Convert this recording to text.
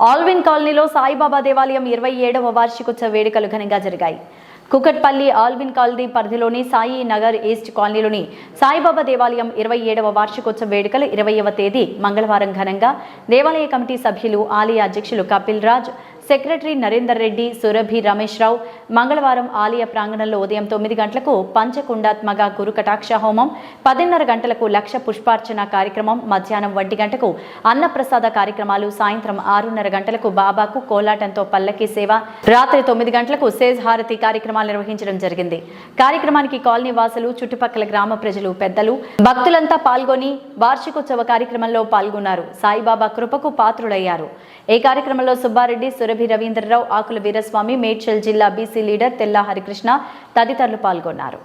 Alvin కాలనీలో సాయిబాబా దేవాలయం ఇరవై ఏడవ వార్షికోత్సవ వేడుకలు ఘనంగా జరిగాయి. కుకట్పల్లి ఆల్విన్ కాలనీ పరిధిలోని సాయి నగర్ ఈస్ట్ కాలనీలోని సాయిబాబా దేవాలయం ఇరవై ఏడవ వార్షికోత్సవ వేడుకలు ఇరవైవ తేదీ మంగళవారం ఘనంగా దేవాలయ కమిటీ సభ్యులు ఆలయ అధ్యక్షులు కపిల్ రాజ్ సెక్రటరీ నరేందర్ రెడ్డి సురభి రమేష్ రావు మంగళవారం ఆలయ ప్రాంగణంలో ఉదయం తొమ్మిది గంటలకు పంచకుండాత్మక గురు కటాక్ష హోమం పదిన్నర గంటలకు లక్ష పుష్పార్చన కార్యక్రమం మధ్యాహ్నం ఒంటి గంటకు అన్నప్రసాద కార్యక్రమాలు సాయంత్రం ఆరున్నర గంటలకు బాబాకు కోలాటంతో పల్లకి సేవ రాత్రి తొమ్మిది గంటలకు సేజ్ హారతి కార్యక్రమాలు నిర్వహించడం జరిగింది. కార్యక్రమానికి కాలనీ వాసులు చుట్టుపక్కల గ్రామ ప్రజలు పెద్దలు భక్తులంతా పాల్గొని వార్షికోత్సవ కార్యక్రమంలో పాల్గొన్నారు. సాయిబాబా కృపకు పాత్రులయ్యారు. ఈ కార్యక్రమంలో సుబ్బారెడ్డి సురభి రవీంద్రరావు ఆకుల వీరస్వామి మేడ్చల్ జిల్లా బీసీ లీడర్ తెల్లా హరికృష్ణ తదితరులు పాల్గొన్నారు.